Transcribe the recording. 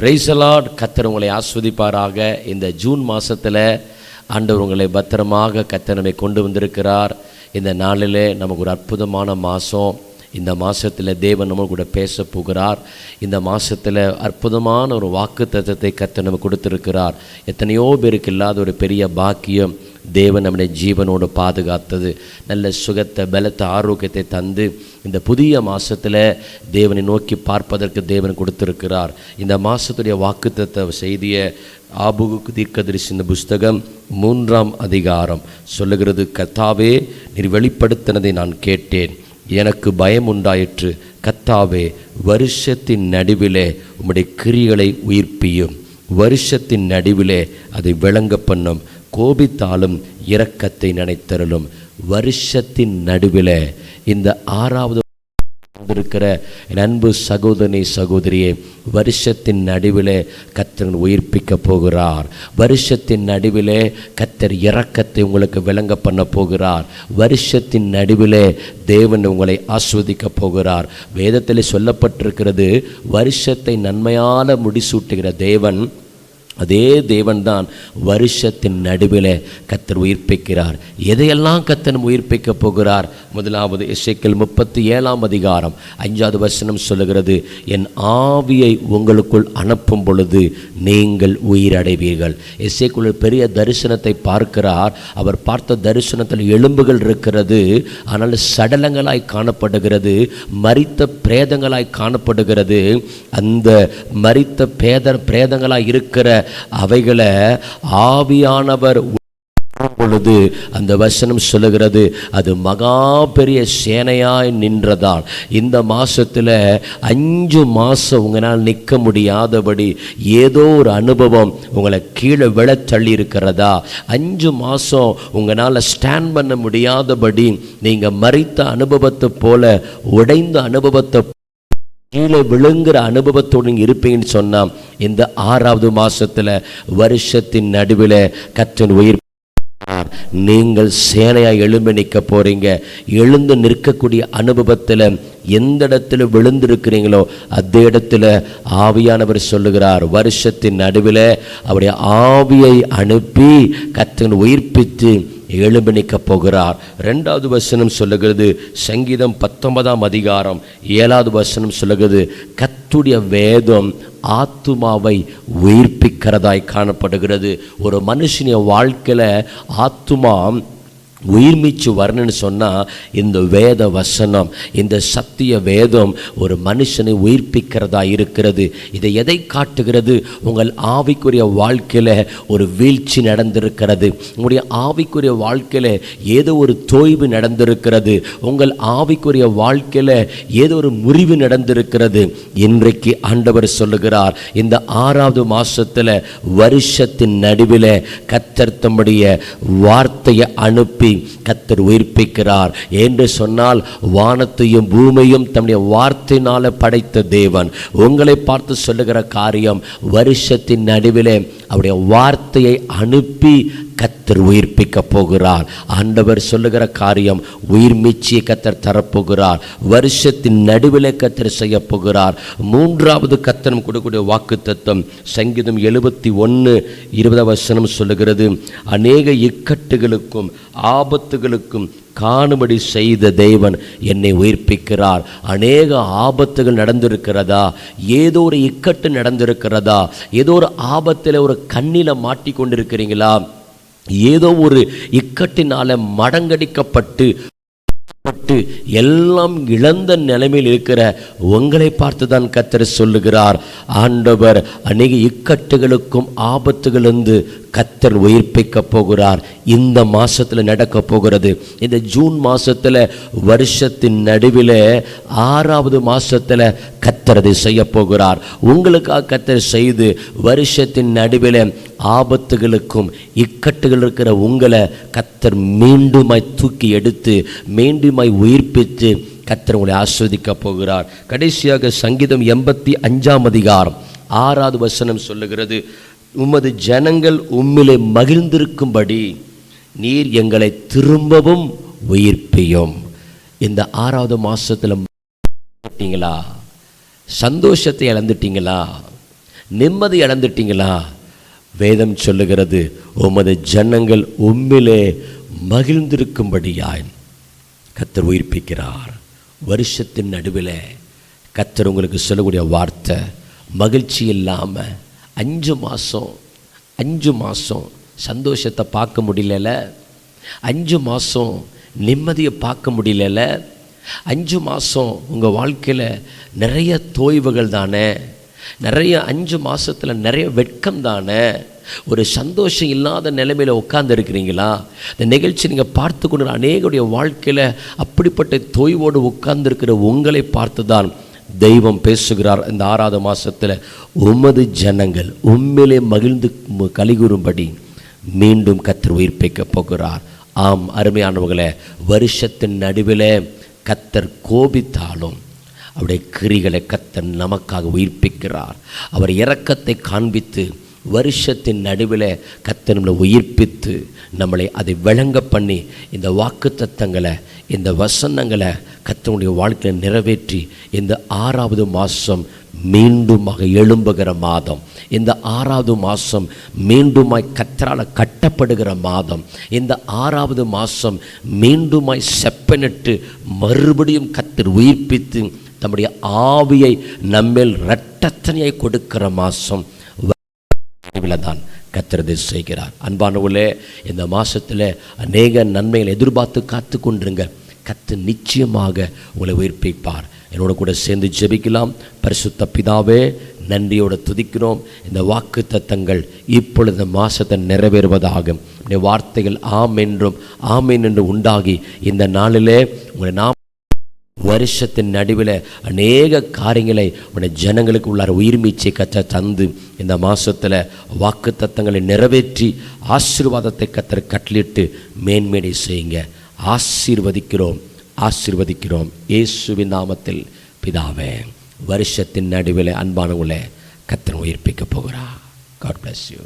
பிரைசலாட் கத்தர் உங்களை ஆஸ்வதிப்பாராக. இந்த ஜூன் மாதத்தில் ஆண்டவர் உங்களை பத்திரமாக கத்தர் நம்மை கொண்டு வந்திருக்கிறார். இந்த நாளிலே நமக்கு ஒரு அற்புதமான மாதம் இந்த மாதத்தில் தேவன் நம்ம கூட பேச போகிறார். இந்த மாதத்தில் அற்புதமான ஒரு வாக்கு தத்துவத்தை கற்று நம்ம கொடுத்துருக்கிறார். எத்தனையோ பேருக்கு இல்லாத ஒரு பெரிய பாக்கியம் தேவன் நம்முடைய ஜீவனோடு பாதுகாத்தது. நல்ல சுகத்தை பலத்தை ஆரோக்கியத்தை தந்து இந்த புதிய மாதத்தில் தேவனை நோக்கி பார்ப்பதற்கு தேவன் கொடுத்திருக்கிறார். இந்த மாதத்துடைய வாக்குத்தத்த செய்திய ஆபுகு தீர்க்கதரிசின புஸ்தகம் மூன்றாம் அதிகாரம் சொல்லுகிறது கத்தாவே நீர் வெளிப்படுத்தினதை நான் கேட்டேன். எனக்கு பயம் உண்டாயிற்று கத்தாவே வருஷத்தின் நடுவிலே உம்முடைய கிரிகளை உயிர்ப்பியும். வருஷத்தின் நடுவிலே அதை விளங்க பண்ணும் கோபித்தாலும் இரக்கத்தை நினைத்தருளும். வருஷத்தின் நடுவிலே இந்த ஆறாவது இருக்கிற என் அன்பு சகோதரி சகோதரியே வருஷத்தின் நடுவிலே கத்தர் உயிர்ப்பிக்க போகிறார். வருஷத்தின் நடுவிலே கத்தர் இறக்கத்தை உங்களுக்கு விளங்க பண்ண போகிறார். வருஷத்தின் நடுவிலே தேவன் உங்களை ஆஸ்வதிக்க போகிறார். வேதத்தில் சொல்லப்பட்டிருக்கிறது வருஷத்தை நன்மையால முடிசூட்டுகிற தேவன் அதே தேவன்தான் வருஷத்தின் நடுவில் கத்தர் உயிர்ப்பிக்கிறார். எதையெல்லாம் கத்தன் உயிர்ப்பிக்க போகிறார்? முதலாவது இசைக்கல் முப்பத்தி ஏழாம் அதிகாரம் அஞ்சாவது வசனம் சொல்லுகிறது என் ஆவியை உங்களுக்குள் அனுப்பும் பொழுது நீங்கள் உயிரடைவீர்கள். இசைக்குள் பெரிய தரிசனத்தை பார்க்கிறார். அவர் பார்த்த தரிசனத்தில் எலும்புகள் இருக்கிறது ஆனால் சடலங்களாய் காணப்படுகிறது மரித்த பிரேதங்களாய் காணப்படுகிறது. அந்த மறித்த பேத பிரேதங்களாய் இருக்கிற அவைகளை ஆவியானவர் பொழுது அந்த வசனம் சொல்லுகிறது அது மகா பெரிய சேனையாய் நின்றதால். இந்த மாசத்துல அஞ்சு மாசம் உங்களால் நிற்க முடியாதபடி ஏதோ ஒரு அனுபவம் உங்களை கீழே விழ தள்ளி இருக்கிறதா அஞ்சு மாசம் உங்களால் ஸ்டாண்ட் பண்ண முடியாதபடி நீங்கள் மறித்த அனுபவத்தை போல உடைந்த அனுபவத்தை கீழே விழுங்குற அனுபவத்தோடு நீங்க இருப்பீங்கன்னு சொன்னால் இந்த ஆறாவது மாசத்துல வருஷத்தின் நடுவில் கற்றன் உயிர் நீங்கள் சேனையாக எழும்பி நிற்க போறீங்க. எழுந்து நிற்கக்கூடிய அனுபவத்தில் எந்த இடத்துல விழுந்திருக்கிறீங்களோ அந்த இடத்துல ஆவியானவர் சொல்லுகிறார் வருஷத்தின் நடுவில் அவருடைய ஆவியை அனுப்பி கத்தன் உயிர்ப்பித்து எழும்பி போகிறார். ரெண்டாவது வசனம் சொல்லுகிறது சங்கீதம் பத்தொன்பதாம் அதிகாரம் ஏழாவது வசனம் சொல்லுகிறது கத்துடைய வேதம் ஆத்துமாவை உயிர்ப்பிக்கிறதாய் காணப்படுகிறது. ஒரு மனுஷனுடைய வாழ்க்கையில் ஆத்துமா உயிர்மீச்சு வரணும்னு சொன்னால் இந்த வேத வசனம் இந்த சத்திய வேதம் ஒரு மனுஷனை உயிர்ப்பிக்கிறதா இருக்கிறது. இதை எதை காட்டுகிறது? உங்கள் ஆவிக்குரிய வாழ்க்கையில் ஒரு வீழ்ச்சி நடந்திருக்கிறது. உங்களுடைய ஆவிக்குரிய வாழ்க்கையில் ஏதோ ஒரு தோய்வு நடந்திருக்கிறது. உங்கள் ஆவிக்குரிய வாழ்க்கையில் ஏதோ ஒரு முறிவு நடந்திருக்கிறது. இன்றைக்கு ஆண்டவர் சொல்லுகிறார் இந்த ஆறாவது மாதத்தில் வருஷத்தின் நடுவில் கத்தர் தம்முடைய வார்த்தையை அனுப்பி கத்தர் உயிர்ப்பிக்கிறார் என்று சொன்னால் வானத்தையும் பூமியும் தம்முடைய வார்த்தையினால படைத்த தேவன். உங்களை பார்த்து சொல்லுகிற காரியம் வருஷத்தின் நடுவிலே அவருடைய வார்த்தையை அனுப்பி கத்தர் உயிர்ப்பிக்க போகிறார். ஆண்டவர் சொல்லுகிற காரியம் உயிர் மீச்சியை கத்தர் தரப்போகிறார். வருஷத்தின் நடுவில் கத்தர் செய்ய போகிறார். மூன்றாவது கத்தனம் கொடுக்கக்கூடிய வாக்கு தத்துவம் சங்கீதம் எழுபத்தி ஒன்று இருபதாம் வசனம் சொல்லுகிறது அநேக இக்கட்டுகளுக்கும் ஆபத்துகளுக்கும் காணும்படி செய்த தேவன் என்னை உயிர்ப்பிக்கிறார். அநேக ஆபத்துகள் நடந்திருக்கிறதா? ஏதோ ஒரு இக்கட்டு நடந்திருக்கிறதா? ஏதோ ஒரு ஆபத்தில் ஒரு கண்ணில மாட்டிக்கொண்டிருக்கிறீங்களா? ஏதோ ஒரு இக்கட்டினால மடங்கடிக்கப்பட்டு பட்டு எல்லாம் இழந்த நிலைமையில் இருக்கிற உங்களை பார்த்து தான் கத்தர் சொல்லுகிறார். ஆண்டவர் அநேக இக்கட்டுகளுக்கும் ஆபத்துகளிலிருந்து கத்தர் உயிர்ப்பிக்க போகிறார். இந்த மாதத்தில் நடக்க போகிறது. இந்த ஜூன் மாதத்தில் வருஷத்தின் நடுவில் ஆறாவது மாதத்தில் கத்தர் அதை செய்ய போகிறார். உங்களுக்காக கத்தர் செய்து வருஷத்தின் நடுவில் ஆபத்துகளுக்கும் இக்கட்டுகள் இருக்கிற உங்களை கத்தர் மீண்டுமாய் தூக்கி எடுத்து மீண்டுமாய் உயிர்ப்பித்து கத்தர் உங்களை ஆஸ்வதிக்க போகிறார். கடைசியாக சங்கீதம் எண்பத்தி அஞ்சாம் அதிகாரம் ஆறாவது வசனம் சொல்லுகிறது. உமது ஜனங்கள் உம்மிலே மகிழ்ந்திருக்கும்படி நீர் எங்களை திரும்பவும் உயிர்ப்பியும் இந்த ஆறாவது மாதத்தில் மாட்டீங்களா சந்தோஷத்தை இழந்துட்டீங்களா? நிம்மதி இழந்துட்டீங்களா? வேதம் சொல்லுகிறது உமது ஜனங்கள் உம்மிலே மகிழ்ந்திருக்கும்படியாய் கத்தர் உயிர்ப்பிக்கிறார். வருஷத்தின் நடுவில் கத்தர் உங்களுக்கு சொல்லக்கூடிய வார்த்தை மகிழ்ச்சி இல்லாமல் அஞ்சு மாதம் அஞ்சு மாதம் சந்தோஷத்தை பார்க்க முடியல அஞ்சு மாதம் நிம்மதியை பார்க்க முடியல அஞ்சு மாதம் உங்கள் வாழ்க்கையில் நிறைய தோய்வுகள் தானே. நிறைய அஞ்சு மாதத்தில் நிறைய வெட்கம் தானே. ஒரு சந்தோஷம் இல்லாத நிலைமையில் உட்கார்ந்துருக்கிறீங்களா இந்த நிகழ்ச்சி நீங்கள் பார்த்து கொண்டு அநேகருடைய வாழ்க்கையில் அப்படிப்பட்ட தொய்வோடு உட்கார்ந்துருக்கிற உங்களை பார்த்து தான் தெய்வம் பேசுகிறார் இந்த ஆறாவது மாதத்தில் உமது ஜனங்கள் உண்மையிலே மகிழ்ந்து கலிகூறும்படி மீண்டும் கத்தர் உயிர்ப்பிக்க போகிறார். ஆம் அருமையானவர்களே வருஷத்தின் நடுவில் கத்தர் கோபித்தாலும் அவருடைய கிரிகளை கத்தர் நமக்காக உயிர்ப்பிக்கிறார். அவர் இரக்கத்தை காண்பித்து வருஷத்தின் நடுவில் கத்த நம்மளை உயிர்ப்பித்து நம்மளை அதை விளங்க பண்ணி இந்த வாக்கு இந்த வசனங்களை கத்தனுடைய வாழ்க்கையை நிறைவேற்றி இந்த ஆறாவது மாதம் மீண்டுமாக எழும்புகிற மாதம் இந்த ஆறாவது மாதம் மீண்டுமாய் கத்தரால் கட்டப்படுகிற மாதம் இந்த ஆறாவது மாதம் மீண்டுமாய் செப்பனிட்டு மறுபடியும் கத்தர் உயிர்ப்பித்து தம்முடைய ஆவியை நம்மேல் இரட்டத்தனையை கொடுக்கிற மாதம் நினைவில் தான் கத்திரதை செய்கிறார். அன்பானவர்களே இந்த மாதத்தில் அநேக நன்மைகளை எதிர்பார்த்து காத்து கொண்டிருங்க கத்து நிச்சயமாக உங்களை உயிர்ப்பிப்பார். என்னோட கூட சேர்ந்து ஜெபிக்கலாம். பரிசுத்த பிதாவே நன்றியோட துதிக்கிறோம். இந்த வாக்கு தத்தங்கள் இப்பொழுது மாசத்தை நிறைவேறுவதாகும். வார்த்தைகள் ஆம் என்றும் ஆமேன் என்று உண்டாகி இந்த நாளிலே உங்களை நாம் வருஷத்தின் நடுவில் அநேக காரியங்களை உடைய ஜனங்களுக்கு உள்ளார உயிர் மீச்சை கத்த தந்து இந்த மாதத்தில் வாக்கு தத்தங்களை நிறைவேற்றி ஆசீர்வாதத்தை கத்தர் கட்டளிட்டு மேன்மேடை செய்யுங்க. ஆசீர்வதிக்கிறோம் ஆசீர்வதிக்கிறோம். இயேசுவின் நாமத்தில் பிதாவே வருஷத்தின் நடுவில் அன்பானவங்களே கத்தன் உயிர்ப்பிக்க போகிறா காட் பிளஸ் யூ